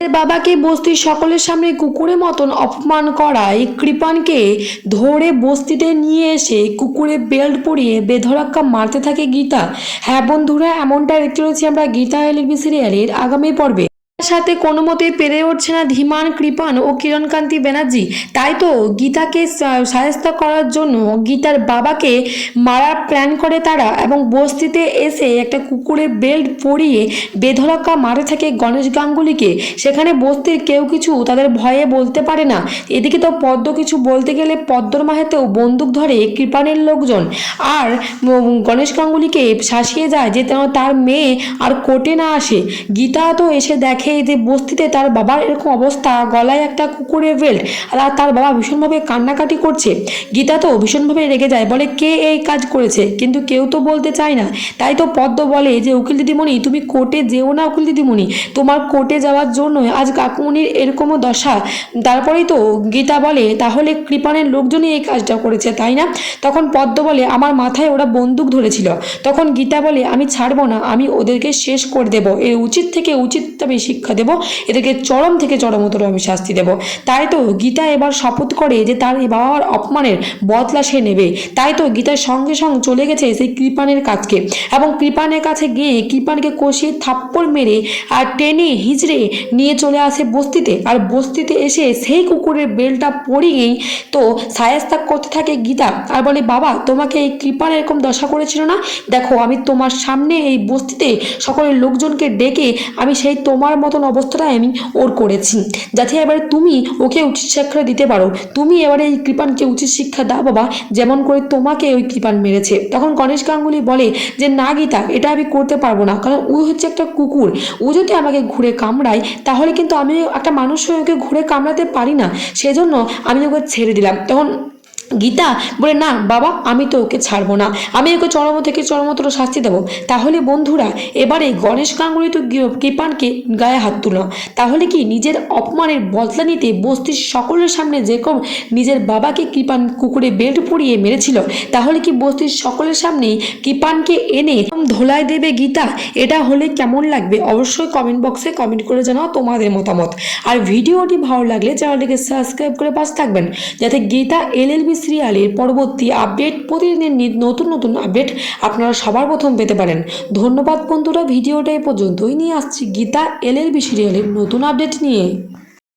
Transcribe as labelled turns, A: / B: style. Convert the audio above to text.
A: বাবাকে বস্তির সকলের সামনে কুকুরের মতন অপমান করায় কৃপানকে ধরে বস্তিতে নিয়ে এসে কুকুরে বেল্ট পরিয়ে বেধরাক্কা মারতে থাকে গীতা। হ্যাঁ বন্ধুরা এমনটা দেখতে রয়েছি আমরা গীতা এলবি সিরিয়ালের আগামী পর্বে। সাথে কোনো মতে পেরে উঠছে না ধীমান, কৃপান ও কিরণকান্তি ব্যানার্জি। তাই তো গীতাকে সাহায্য করার জন্য গীতার বাবাকে মারার প্ল্যান করে তারা এবং বস্তিতে এসে একটা কুকুরের বেল্ট পরিয়ে বেধড়াক্কা মারে থাকে গণেশ গাঙ্গুলিকে, সেখানে বস্তির কেউ কিছু তাদের ভয়ে বলতে পারে না। এদিকে তো পদ্ম কিছু বলতে গেলে পদ্মর মাহেতেও বন্দুক ধরে কৃপানের লোকজন। আর গণেশ গাঙ্গুলিকে শাসিয়ে যায় যে তার মেয়ে আর কোর্টে না আসে। গীতা তো এসে দেখে যে বস্তিতে তার বাবার এরকম অবস্থা, গলায় একটা কুকুরের বেল্ট, আর তার বাবা ভীষণভাবে কান্নাকাটি করছে। গীতা তো ভীষণভাবে রেগে যায়, বলে, কে এই কাজ করেছে? কিন্তু কেউ তো বলতে চায় না। তাই তো পদ্ম বলে যে, উকিল দিদিমণি, তুমি কোর্টে যেও না উকিল দিদিমণি। তোমার কোর্টে যাওয়ার জন্য আজ কাকুমণির এরকমও দশা। তারপরেই তো গীতা বলে, তাহলে কৃপানের লোকজনই এই কাজটা করেছে, তাই না? তখন পদ্ম বলে, আমার মাথায় ওরা বন্দুক ধরেছিল। তখন গীতা বলে, আমি ছাড়বো না, আমি ওদেরকে শেষ করে দেব। এর উচিত থেকে উচিত আমি শিক্ষা দেব, এদেরকে চরম থেকে চরমতর আমি শাস্তি দেব। তাই তো গীতা এবার শপথ করে যে তার বাবার অপমানের বদলা সে নেবে। তাই তো গীতার সঙ্গে সঙ্গে চলে গেছে সেই কৃপানের কাছকে এবং কৃপানের কাছে গিয়ে কৃপানকে কষিয়ে থাপ্পড় মেরে আর টেনে হিজড়ে নিয়ে চলে আসে বস্তিতে। আর বস্তিতে এসে সেই কুকুরের বেলটা পড়িয়েই তো সায়স্তা করতে থাকে গীতা। আর বলে, বাবা, তোমাকে এই কৃপান এরকম দশা করেছিল না? দেখো, আমি তোমার সামনে এই বস্তিতে সকলের লোকজনকে ডেকে আমি সেই তোমার মতন অবস্থাটাই আমি ওর করেছি। যাতে এবারে তুমি ওকে উচিত শিক্ষা দিতে পারো। তুমি এবারে এই কৃপানকে উচিত শিক্ষা দাও বাবা, যেমন করে তোমাকে ওই কৃপান মেরেছে। তখন গণেশ গাঙ্গুলি বলে যে, না গীতা, এটা আমি করতে পারব না। কারণ ও হচ্ছে একটা কুকুর। ও যদি আমাকে ঘুরে কামড়ায়, তাহলে কিন্তু আমি একটা মানুষ হয়ে ওকে ঘুরে কামড়াতে পারি না। সেজন্য আমি ওকে ছেড়ে দিলাম। তখন গীতা বলে, না, বাবা, আমি তো ওকে ছাড়বো না। আমি ওকে চরম থেকে চরমতর শাস্তি দেবো। তাহলে বন্ধুরা, এবারে গণেশ গাঙ্গুলি তো কৃপানকে গায়ে হাত তুলো। তাহলে কি নিজের অপমানের বদলা নিতে বস্তির সকলের সামনে যেরকম নিজের বাবাকে কৃপান কুকুরে বেল্ট পরিয়ে মেরেছিল, তাহলে কি বস্তির সকলের সামনেই কৃপানকে এনে ধোলাই দেবে গীতা? এটা হলে কেমন লাগবে? অবশ্যই কমেন্ট বক্সে কমেন্ট করে জানাও তোমাদের মতামত। আর ভিডিওটি ভালো লাগলে চ্যানেলটিকে সাবস্ক্রাইব করে পাশে থাকবেন। যাতে গীতা এলএলবি সিরিয়ালের পরবর্তী আপডেট প্রতিদিনের নতুন নতুন আপডেট আপনারা সবার প্রথম পেতে পারেন। ধন্যবাদ বন্ধুরা, ভিডিওটা এ পর্যন্তই। নিয়ে আসছি গীতা এলএলবি সিরিয়ালের নতুন আপডেট নিয়ে।